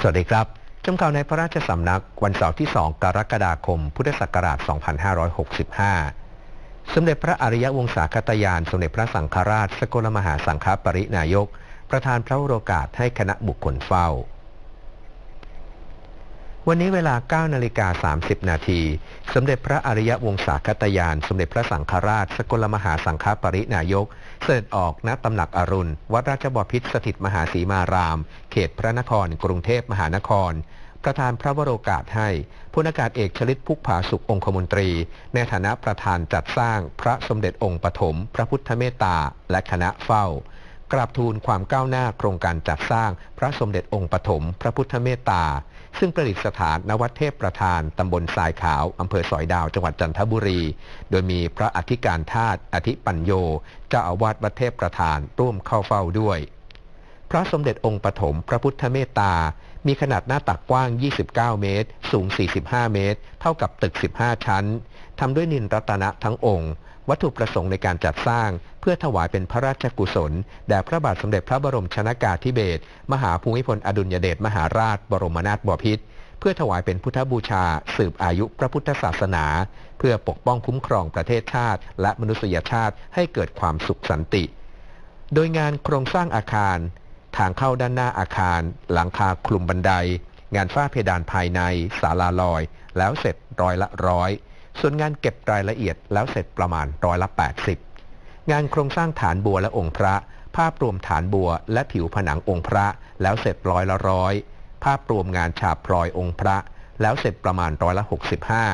สวัสดีครับจำข่าวในพระราชสำนักวันเสาร์ที่ 2 กรกฎาคม พุทธศักราช 2565 สมเด็จพระอริยวงศาคตยาน สมเด็จพระสังฆราช สกลมหาสังฆปรินายก ประธานพระวโรกาสให้คณะบุคคลเฝ้า วันนี้เวลา 9 นาฬิกา 30 นาที สมเด็จพระอริยวงศาคตยาน สมเด็จพระสังฆราช สกลมหาสังฆปรินายก เสด็จออกณตำหนักอรุณ วัดราชบพิตรสถิตมหาสีมาราม เขตพระนคร กรุงเทพมหานคร ประธานพระวโรกาสให้พลอากาศเอกชลิตพุกผาสุของคมนตรี ในฐานะประธานจัดสร้างพระสมเด็จองค์ปฐม พระพุทธเมตตา และคณะเฝ้า กราบทูลความก้าวหน้าโครงการจัดสร้างพระสมเด็จองค์ปฐมพระพุทธเมตตา ซึ่งประดิษฐานณวัดเทพประธานตำบลทรายขาวอำเภอสอยดาวจังหวัดจันทบุรี โดยมีพระอธิการธาตุอธิปัญโยเจ้าอาวาสวัดเทพประธานร่วมเข้าเฝ้าด้วย พระสมเด็จองค์ปฐมพระพุทธเมตตา มีขนาดหน้าตักกว้าง 29 เมตร สูง 45 เมตร เท่ากับตึก 15 ชั้นทำด้วยนินรัตนะทั้งองค์วัตถุประสงค์ในการจัดสร้าง พื่อถวายเป็นพระราชกุศล แด่พระบาทสมเด็จพระบรมชนากาธิเบศรมหาภูมิพลอดุลยเดชมหาราช บรมนาถบพิตรเพื่อถวายเป็นพุทธบูชา สืบอายุพระพุทธศาสนา เพื่อปกป้องคุ้มครองประเทศชาติ และมนุษยชาติให้เกิดความสุขสันติ โดยงานโครงสร้างอาคาร ทางเข้าด้านหน้าอาคาร หลังคาคลุมบันได งานฝ้าเพดานภายในศาลาลอย แล้วเสร็จร้อยละร้อยส่วนงานเก็บรายละเอียดแล้วเสร็จประมาณร้อยละ 80 งานโครงสร้างฐานบัวและองค์พระ ภาพรวมฐานบัวและผิวผนังองค์พระ แล้วเสร็จร้อยละร้อย ภาพรวมงานฉาบพลอยองค์พระ แล้วเสร็จประมาณร้อยละ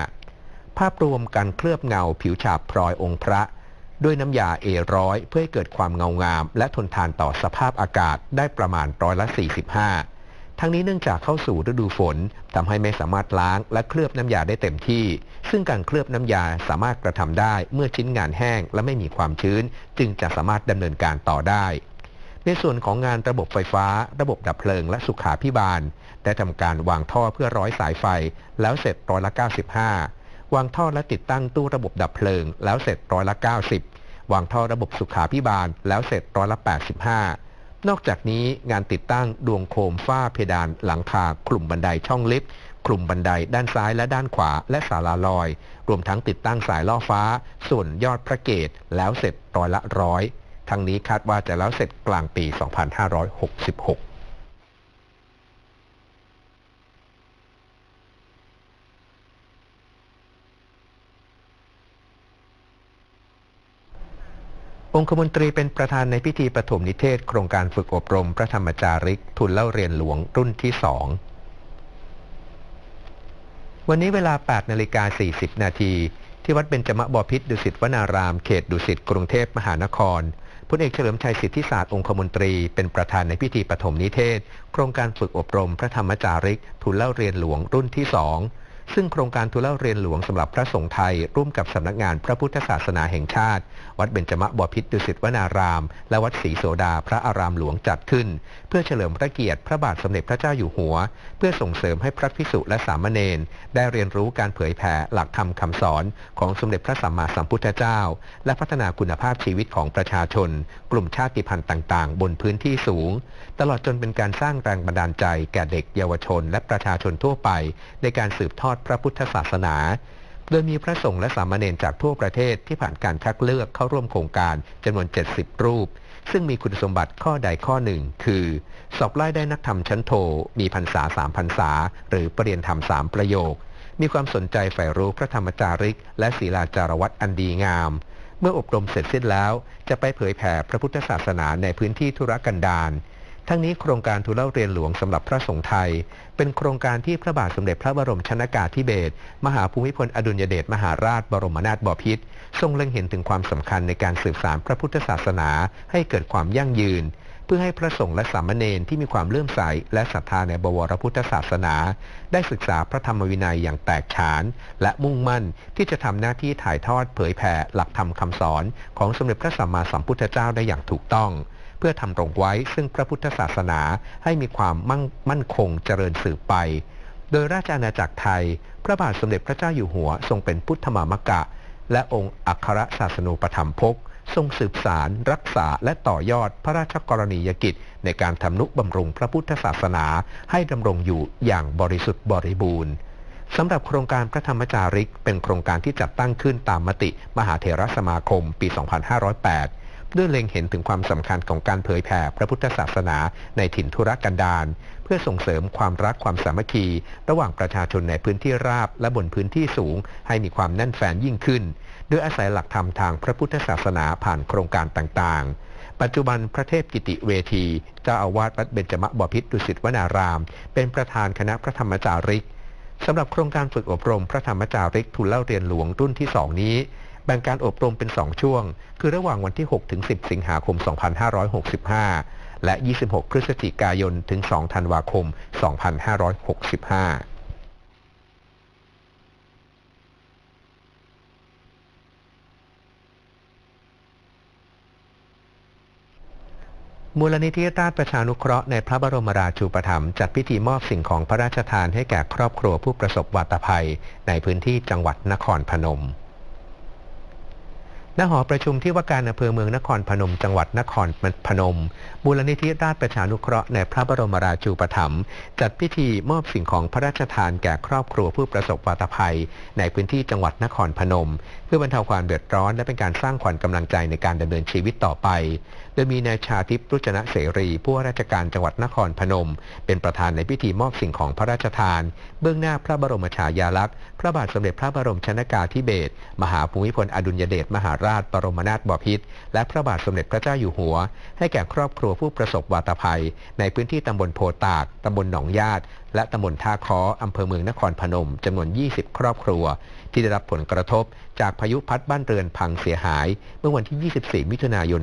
65 ภาพรวมการเคลือบเงาผิวฉาบพลอยองค์พระ ด้วยน้ำยาเอร้อยเพื่อให้เกิดความเงางาม และทนทานต่อสภาพอากาศได้ประมาณร้อยละ 45 ทั้งนี้เนื่องจากเข้าสู่ฤดูฝนทำให้ไม่สามารถล้างและเคลือบน้ำยาได้เต็มที่ ซึ่งการเคลือบน้ำยาสามารถกระทำได้เมื่อชิ้นงานแห้งและไม่มีความชื้น จึงจะสามารถดำเนินการต่อได้ ในส่วนของงานระบบไฟฟ้า ระบบดับเพลิงและสุขาพิบาลได้ทำการวางท่อเพื่อร้อยสายไฟ แล้วเสร็จร้อยละ 95 วางท่อและติดตั้งตู้ระบบดับเพลิง แล้วเสร็จร้อยละ 90 วางท่อระบบสุขาพิบาลแล้วเสร็จร้อยละ 85 นอกจากนี้งานติดตั้งดวงโคมฝ้าเพดานหลังคากลุ่มบันไดช่องลิฟต์กลุ่มบันไดด้านซ้ายและด้านขวาและศาลาลอย รวมทั้งติดตั้งสายล่อฟ้า ส่วนยอดพระเกตแล้วเสร็จร้อยละร้อย ทั้งนี้คาดว่าจะแล้วเสร็จกลางปี 2566 องคมนตรีเป็นประธานในพิธีปฐมนิเทศ โครงการฝึกอบรมพระธรรมจาริก ทุนเล่าเรียนหลวงรุ่นที่สองวันนี้เวลา 8 นาฬิกา 40 นาที ที่วัดเบญจมบพิตรดุสิตวนาราม เขตดุสิตกรุงเทพมหานครพลเอกเฉลิมชัยสิทธิศาสตร์องคมนตรี เป็นประธานในพิธีปฐมนิเทศ โครงการฝึกอบรมพระธรรมจาริก ทุนเล่าเรียนหลวงรุ่นที่สอง ซึ่งโครงการทุเล่าเรียนหลวงสำหรับพระสงฆ์ไทย ร่วมกับสำนักงานพระพุทธศาสนาแห่งชาติ วัดเบญจมบพิตรดุสิตวนาราม และวัดศรีโสดาพระอารามหลวงจัดขึ้น เพื่อเฉลิมพระเกียรติพระบาทสมเด็จพระเจ้าอยู่หัว เพื่อส่งเสริมให้พระภิกษุและสามเณรได้เรียนรู้การเผยแผ่หลักธรรมคำสอนของสมเด็จพระสัมมาสัมพุทธเจ้า และพัฒนาคุณภาพชีวิตของประชาชน กลุ่มชาติพันธุ์ต่าง ๆ บนพื้นที่สูง ตลอดจนเป็นการสร้างแรงบันดาลใจแก่เด็กเยาวชน และประชาชนทั่วไป ในการสืบทอดพระพุทธศาสนา โดยมีพระสงฆ์และสามเณรจากทั่วประเทศที่ผ่านการคัดเลือกเข้าร่วมโครงการจำนวน 70 รูป ซึ่งมีคุณสมบัติข้อใดข้อหนึ่ง คือ สอบไล่ได้นักธรรมชั้นโท มีพรรษาสามพรรษา หรือปรริยนธรรมสามประโยค มีความสนใจใฝ่รู้พระธรรมจาริก และศีลาจารวัตอันดีงามเมื่ออบรมเสร็จสิ้นแล้ว จะไปเผยแผ่พระพุทธศาสนาในพื้นที่ธุรกันดาร ทั้งนี้โครงการทุเล่าเรียนหลวงสำหรับพระสงฆ์ไทย เป็นโครงการที่พระบาทสมเด็จพระบรมชนากาธิเบศรมหาภูมิพลอดุลยเดชมหาราชบรมนาถบพิตรทรงเล็งเห็นถึงความสำคัญในการสืบสานพระพุทธศาสนาให้เกิดความยั่งยืน เพื่อให้พระสงฆ์และสามเณรที่มีความเลื่อมใสและศรัทธาในบวรพุทธศาสนา ได้ศึกษาพระธรรมวินัยอย่างแตกฉาน และมุ่งมั่นที่จะทำหน้าที่ถ่ายทอดเผยแผ่หลักธรรมคำสอน ของสมเด็จพระสัมมาสัมพุทธเจ้าได้อย่างถูกต้อง พื่อทำรงไว้ซึ่งพระพุทธศาสนาให้มีความมั่งมั่นคงเจริญสืบไป โดยราชอาณาจักรไทย พระบาทสมเด็จพระเจ้าอยู่หัวทรงเป็นพุทธมามกะ และองค์อัครศาสนูปธรรมภกทรงสืบสาร รักษาและต่อยอดพระราชกรณียกิจ ในการทำนุบำรุงพระพุทธศาสนาให้ดำรงอยู่อย่างบริสุทธิ์บริบูรณ์สำหรับโครงการพระธรรมจาริก เป็นโครงการที่จัดตั้งขึ้นตามมติ มหาเถรสมาคมปี 2508 ด้วยเล็งเห็นถึงความสำคัญของการเผยแผ่พระพุทธศาสนาในถิ่นทุรกันดารเพื่อส่งเสริมความรักความสามัคคี ระหว่างประชาชนในพื้นที่ราบและบนพื้นที่สูง ให้มีความแน่นแฟนยิ่งขึ้น โดยอาศัยหลักธรรมทางพระพุทธศาสนาผ่านโครงการต่างๆ ปัจจุบันพระเทพกิติเวทีเจ้าอาวาสวัดเบญจมบพิตรดุสิตวนาราม เป็นประธานคณะพระธรรมจาริกสำหรับโครงการฝึกอบรมพระธรรมจาริกทุนเล่าเรียนหลวงรุ่นที่2นี้ แบ่งการอบรมเป็น 2 ช่วง คือระหว่างวันที่ 6 ถึง 10 สิงหาคม 2565 และ 26 พฤศจิกายน ถึง 2 ธันวาคม 2565มูลนิธิราชประชานุเคราะห์ในพระบรมราชูปถัมภ์จัดพิธีมอบสิ่งของพระราชทานให้แก่ครอบครัวผู้ประสบวาตภัย ในพื้นที่จังหวัดนครพนม ณหอประชุมที่ว่าการอำเภอเมืองนครพนม จังหวัดนครพนมมูลนิธิราชประชานุเคราะห์ในพระบรมราชูปถัมภ์จัดพิธีมอบสิ่งของพระราชทานแก่ครอบครัวผู้ประสบวาตภัย ในพื้นที่จังหวัดนครพนม เพื่อบรรเทาความเดือดร้อนและเป็นการสร้างขวัญกำลังใจในการดำเนินชีวิตต่อไปโดยมีนายชาทิพย์รุจนะเสรีผู้ว่าราชการจังหวัดนครพนม เป็นประธานในพิธีมอบสิ่งของพระราชทาน เบื้องหน้าพระบรมฉายาลักษณ์ พระบาทสมเด็จพระบรมชนากาธิเบศรมหาภูมิพลอดุลยเดชมหาราชบรมนาถบพิตรและพระบาทสมเด็จพระเจ้าอยู่หัว ให้แก่ครอบครัวผู้ประสบวาตภัย ในพื้นที่ตำบลโพตากตำบลหนองญาติ และตำบลท่าคออำเภอเมืองนครพนมจำนวน 20 ครอบครัว ที่ได้รับผลกระทบจากพายุพัดบ้านเรือนพังเสียหาย เมื่อวันที่ 24 มิถุนายน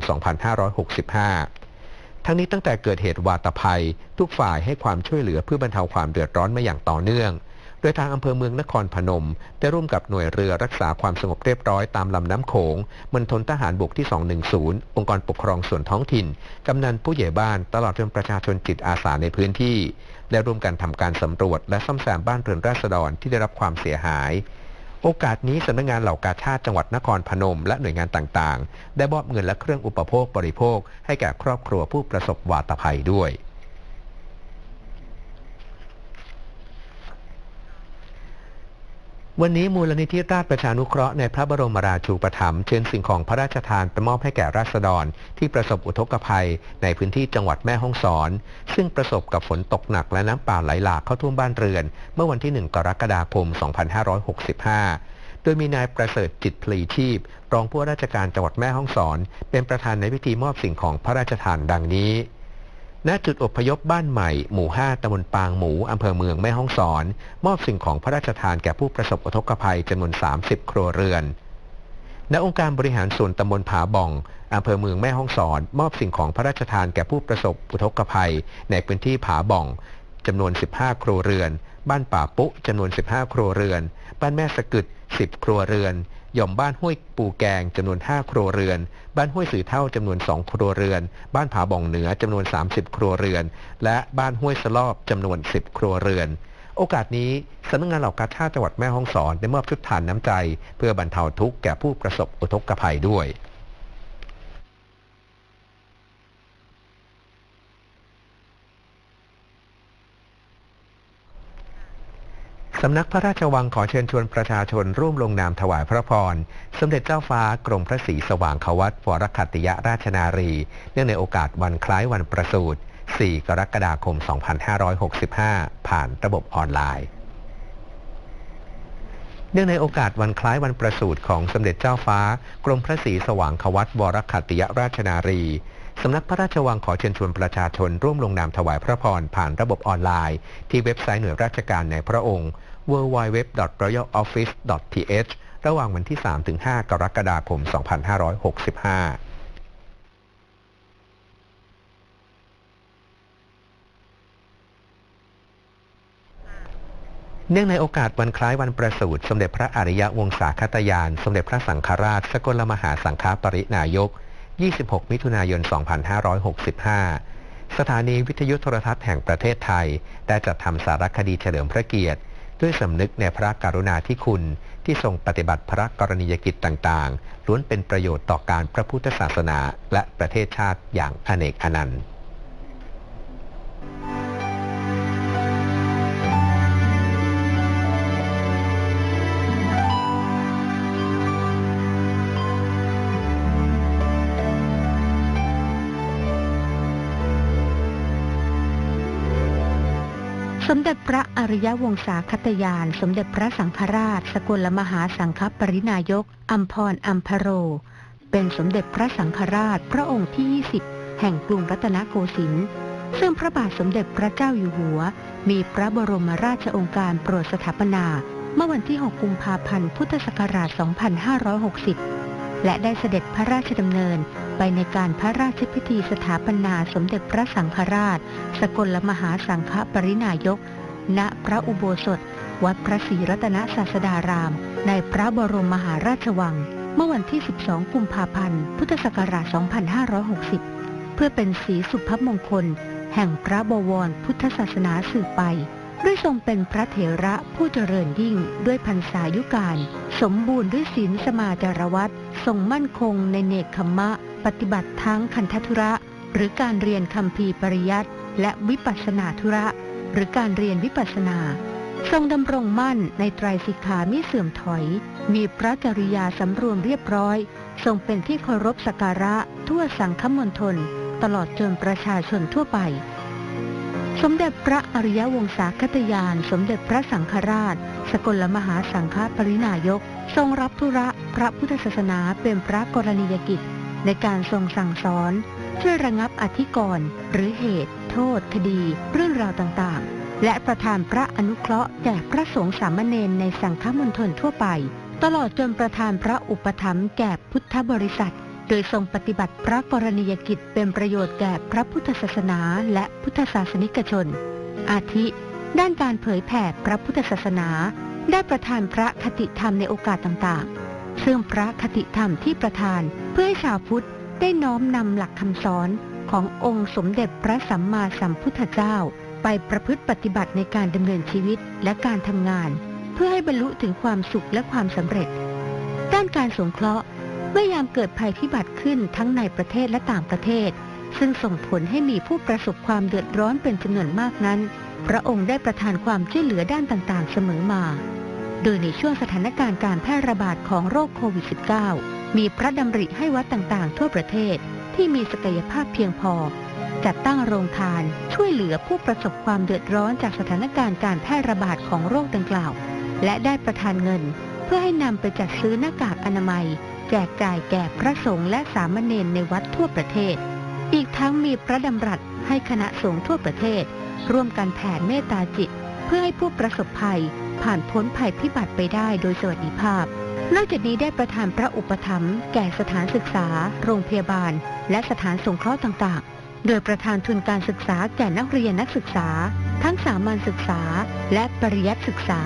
2565 ทั้งนี้ตั้งแต่เกิดเหตุวาตภัย ทุกฝ่ายให้ความช่วยเหลือเพื่อบรรเทาความเดือดร้อนมาอย่างต่อเนื่อง โดยทางอำเภอเมืองนครพนม ได้ร่วมกับหน่วยเรือรักษาความสงบเรียบร้อยตามลำน้ำโขงมณฑลทหารบกที่ 210 องค์กรปกครองส่วนท้องถิ่น กำนันผู้ใหญ่บ้านตลอดจนประชาชนจิตอาสาในพื้นที่ ได้ร่วมกันทำการสำรวจ และซ่อมแซมบ้านเรือนราษฎรที่ได้รับความเสียหายโอกาสนี้สำนักงานเหล่ากาชาติจังหวัดนครพนม และหน่วยงานต่าง ๆ ได้มอบเงินและเครื่องอุปโภคบริโภค ให้แก่ครอบครัวผู้ประสบวาตภัยด้วย วันนี้มูลนิธิราชประชานุเคราะห์ในพระบรมราชูปถัมภ์เชิญสิ่งของพระราชทานไปมอบให้แก่ราษฎร ที่ประสบอุทกภัย ในพื้นที่จังหวัดแม่ฮ่องสอน ซึ่งประสบกับฝนตกหนักและน้ำป่าไหลหลากเข้าท่วมบ้านเรือน เมื่อวันที่ 1 กรกฎาคม 2565 โดยมีนายประเสริฐจิตพลีชีพ รองผู้ว่าราชการจังหวัดแม่ฮ่องสอน เป็นประธานในพิธีมอบสิ่งของพระราชทานดังนี้ ณจุดอพยพบ้านใหม่ หมู่ 5ตำบลปางหมู อำเภอเมืองแม่ฮ่องสอน มอบสิ่งของพระราชทานแก่ผู้ประสบอุทกภัยจำนวน 30 ครัวเรือน ณ องค์การบริหารส่วนตำบลผาบ่อง อำเภอเมืองแม่ฮ่องสอน มอบสิ่งของพระราชทานแก่ผู้ประสบอุทกภัย ในพื้นที่ผาบ่องจำนวน 15 ครัวเรือน บ้านป่าปุ๊จำนวน 15 ครัวเรือน บ้านแม่สะกึด 10 ครัวเรือน หย่อมบ้านห้วยปูแกงจำนวน 5 ครัวเรือน บ้านห้วยสื่อเท่าจำนวน 2 ครัวเรือน บ้านผาบ่องเหนือจำนวน 30 ครัวเรือน และบ้านห้วยสลอบจำนวน 10 ครัวเรือน โอกาสนี้สำนักงานเหล่ากาชาติจังหวัดแม่ฮ่องสอนได้มอบชุดฐานน้ำใจ เพื่อบรรเทาทุกข์แก่ผู้ประสบอุทกภัยด้วย สำนักพระราชวังขอเชิญชวนประชาชนร่วมลงนามถวายพระพร สมเด็จเจ้าฟ้ากรมพระศรีสว่างควัตวรคัตติยราชนารี เนื่องในโอกาสวันคล้ายวันประสูติ 4 กรกฎาคม 2565 ผ่านระบบออนไลน์ เนื่องในโอกาสวันคล้ายวันประสูติของสมเด็จเจ้าฟ้ากรมพระศรีสว่างควัตวรคัตติยราชนารี สำนักพระราชวังขอเชิญชวนประชาชนร่วมลงนามถวายพระพรผ่านระบบออนไลน์ ที่เว็บไซต์หน่วยราชการในพระองค์ www.royaloffice.th ระหว่างวันที่ 3-5 กรกฎาคม 2565เนื่องในโอกาสวันคล้ายวันประสูติสมเด็จพระอริยวงศาคตยาน สมเด็จพระสังฆราช สกลมหาสังฆปรินายก 26 มิถุนายน 2565 สถานีวิทยุโทรทัศน์แห่งประเทศไทย ได้จัดทำสารคดีเฉลิมพระเกียรติ ด้วยสำนึกในพระกรุณาธิคุณที่ทรงปฏิบัติพระกรณียกิจต่างๆ ล้วนเป็นประโยชน์ต่อการพระพุทธศาสนาและประเทศชาติอย่างอเนกอนันต์ สมเด็จพระอริยวงศาคตยาน สมเด็จพระสังฆราช สกลมหาสังฆปรินายกอัมพรอัมพโร เป็นสมเด็จพระสังฆราชพระองค์ที่ 20 แห่งกรุงรัตนโกสินทร์ซึ่งพระบาทสมเด็จพระเจ้าอยู่หัว มีพระบรมราชโองการโปรดสถาปนา เมื่อวันที่ 6 กุมภาพันธ์ พุทธศักราช 2560 และได้เสด็จพระราชดำเนินไปในการพระราชพิธีสถาปนาสมเด็จพระสังฆราช สกลมหาสังฆปรินายก ณพระอุโบสถ วัดพระศรีรัตนศาสดาราม ในพระบรมมหาราชวัง เมื่อวันที่ 12 กุมภาพันธ์ พุทธศักราช 2560 เพื่อเป็นสีสุภมงคล แห่งพระบวรพุทธศาสนาสืบไป ด้วยทรงเป็นพระเถระผู้เจริญยิ่งด้วยพรรษายุการ สมบูรณ์ด้วยศีลสมาจารวัตทรงมั่นคงในเนกขมมะ ปฏิบัติทั้งคันธทุระ หรือการเรียนคำพีปริยัติและวิปัสนาธุระ หรือการเรียนวิปัสสนา ทรงดำรงมั่นในไตรสิกขามิเสื่อมถอย มีพระจริยาสำรวมเรียบร้อย ทรงเป็นที่เคารพสักการะทั่วสังคมณฑลตลอดจนประชาชนทั่วไป สมเด็จพระอริยวงศาคตยาน สมเด็จพระสังฆราช สกลมหาสังฆปรินายก ทรงรับธุระพระพุทธศาสนาเป็นพระกรณียกิจ ในการทรงสั่งสอน ช่วยระงับอธิกรณ์หรือเหตุ โทษ คดี เรื่องราวต่างๆ และประทานพระอนุเคราะห์แก่พระสงฆ์สามเณรในสังฆมณฑลทั่วไป ตลอดจนประทานพระอุปถัมภ์แก่พุทธบริษัท โดยทรงปฏิบัติพระกรณียกิจเป็นประโยชน์แก่พระพุทธศาสนาและพุทธศาสนิกชน อาทิ ด้านการเผยแผ่พระพุทธศาสนา ได้ประทานพระคติธรรมในโอกาสต่างๆ ซึ่งพระคติธรรมที่ประทานเพื่อให้ชาวพุทธได้น้อมนำหลักคำสอนขององค์สมเด็จพระสัมมาสัมพุทธเจ้า ไปประพฤติปฏิบัติในการดำเนินชีวิตและการทำงาน เพื่อให้บรรลุถึงความสุขและความสำเร็จ ด้านการสงเคราะห์ เมื่อยามเกิดภัยพิบัติขึ้นทั้งในประเทศและต่างประเทศ ซึ่งส่งผลให้มีผู้ประสบความเดือดร้อนเป็นจำนวนมากนั้น พระองค์ได้ประทานความช่วยเหลือด้านต่างๆ เสมอมา โดยในช่วงสถานการณ์การแพร่ระบาดของโรคโควิด -19 มีพระดำริให้วัดต่างๆ ทั่วประเทศที่มีศักยภาพเพียงพอ จัดตั้งโรงทานช่วยเหลือผู้ประสบความเดือดร้อนจากสถานการณ์การแพร่ระบาดของโรคดังกล่าว และได้ประทานเงิน เพื่อให้นำไปจัดซื้อหน้ากากอนามัย แจกจ่ายแก่พระสงฆ์และสามเณรในวัดทั่วประเทศ อีกทั้งมีพระดำรัสให้คณะสงฆ์ทั่วประเทศ ร่วมกันแผ่เมตตาจิต เพื่อให้ผู้ประสบภัย ผ่านพ้นภัยพิบัติไปได้โดยสวัสดิภาพ นอกจากนี้ได้ประทานพระอุปถัมภ์แก่สถานศึกษา โรงพยาบาล และสถานสงเคราะห์ต่างๆ โดยประทานทุนการศึกษาแก่นักเรียนนักศึกษา ทั้งสามัญศึกษา และปริยัติศึกษา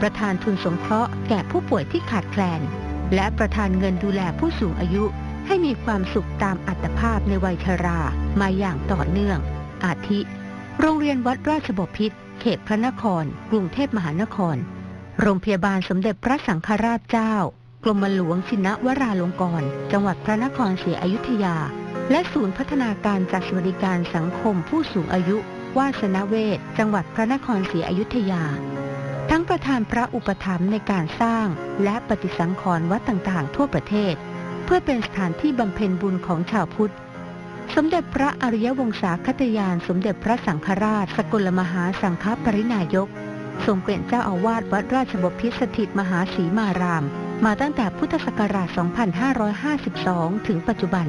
ประทานทุนสงเคราะห์แก่ผู้ป่วยที่ขาดแคลน และประทานเงินดูแลผู้สูงอายุให้มีความสุขตามอัตภาพในวัยชรามาอย่างต่อเนื่อง อาทิ โรงเรียนวัดราชบพิตรเขตพระนคร กรุงเทพมหานคร โรงพยาบาลสมเด็จพระสังฆราชเจ้า กรมหลวงชินวราลงกรณ์จังหวัดพระนครศรีอยุธยา และศูนย์พัฒนาการจัดสวัสดิการสังคมผู้สูงอายุวาสนเวศจังหวัดพระนครศรีอยุธยา ทั้งประธานพระอุปถัมภ์ในการสร้างและปฏิสังขรณ์วัดต่างๆ ทั่วประเทศ เพื่อเป็นสถานที่บำเพ็ญบุญของชาวพุทธ สมเด็จพระอริยวงศาคตยาน สมเด็จพระสังฆราช สกลมหาสังฆปรินายก ทรงเป็นเจ้าอาวาสวัดราชบพิตรสถิตมหาศรีมาราม มาตั้งแต่พุทธศักราช 2552 ถึงปัจจุบัน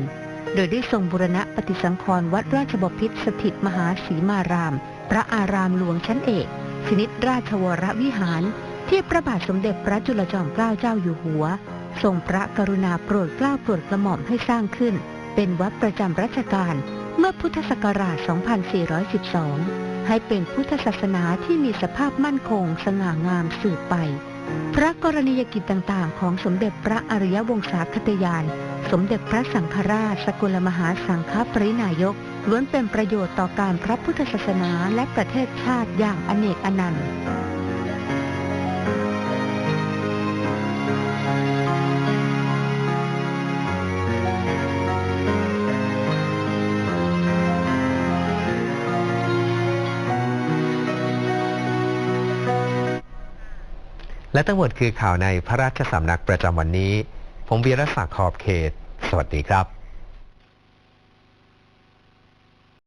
โดยได้ทรงบูรณะปฏิสังขรณ์วัดราชบพิตรสถิตมหาศรีมาราม พระอารามหลวงชั้นเอก ชนิดราชวรวิหารที่พระบาทสมเด็จพระจุลจอมเกล้าเจ้าอยู่หัว ทรงพระกรุณาโปรดเกล้าโปรดกระหม่อมให้สร้างขึ้น เป็นวัดประจำรัชกาลเมื่อพุทธศักราช 2412 ให้เป็นพุทธศาสนาที่มีสภาพมั่นคงสง่างามสืบไป พระกรณียกิจต่างๆ ของสมเด็จพระอริยวงศาคตยาน สมเด็จพระสังฆราช สกลมหาสังฆปรินายก ล้วนเป็นประโยชน์ต่อการพระพุทธศาสนาและประเทศชาติอย่างอเนกอนันต์และทั้งหมดคือข่าวในพระราชสำนักประจำวันนี้ ผมวีรศักดิ์ขอบเขต สวัสดีครับ